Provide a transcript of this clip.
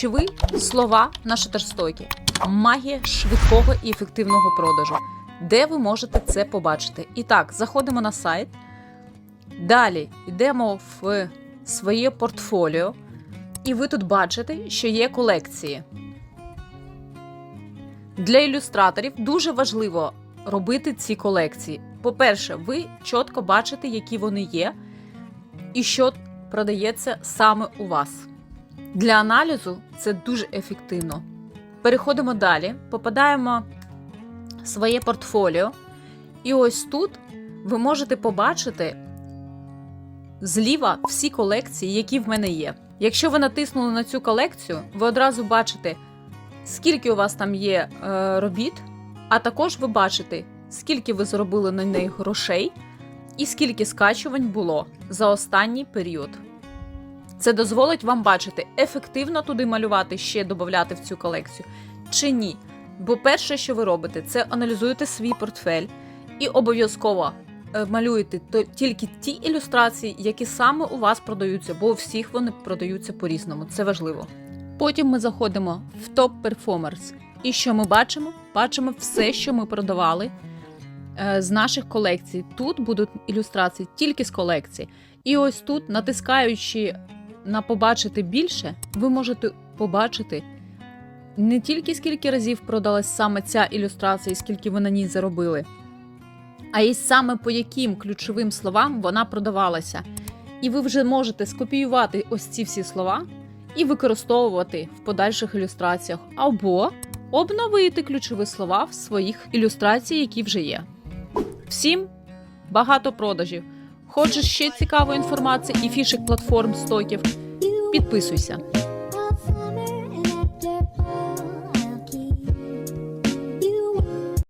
ключові слова на шатерстокі. Магія швидкого і ефективного продажу. Де ви можете це побачити? І так, заходимо на сайт. Далі йдемо в своє портфоліо, і ви тут бачите, що є колекції. Для ілюстраторів дуже важливо робити ці колекції. По-перше, ви чітко бачите, які вони є, і що продається саме у вас. Для аналізу це дуже ефективно. Переходимо далі, попадаємо в своє портфоліо, і ось тут ви можете побачити зліва всі колекції, які в мене є. Якщо ви натиснули на цю колекцію, ви одразу бачите, скільки у вас там є е, робіт, а також ви бачите, скільки ви заробили на неї грошей і скільки скачувань було за останній період. Це дозволить вам бачити, ефективно туди малювати, ще додати в цю колекцію чи ні. Бо перше, що ви робите, це аналізуєте свій портфель і обов'язково е, малюєте тільки ті ілюстрації, які саме у вас продаються, бо у всіх вони продаються по-різному. Це важливо. Потім ми заходимо в топ перформерс. І що ми бачимо? Бачимо все, що ми продавали е, з наших колекцій. Тут будуть ілюстрації тільки з колекцій. І ось тут, натискаючи на побачити більше, ви можете побачити не тільки скільки разів продалась саме ця ілюстрація, і скільки ви на ній заробили, а й саме по яким ключовим словам вона продавалася. І ви вже можете скопіювати ось ці всі слова і використовувати в подальших ілюстраціях, або обновити ключові слова в своїх ілюстраціях, які вже є. Всім багато продажів. Хочеш ще цікавої інформації і фішек платформ стоків? Підписуйся.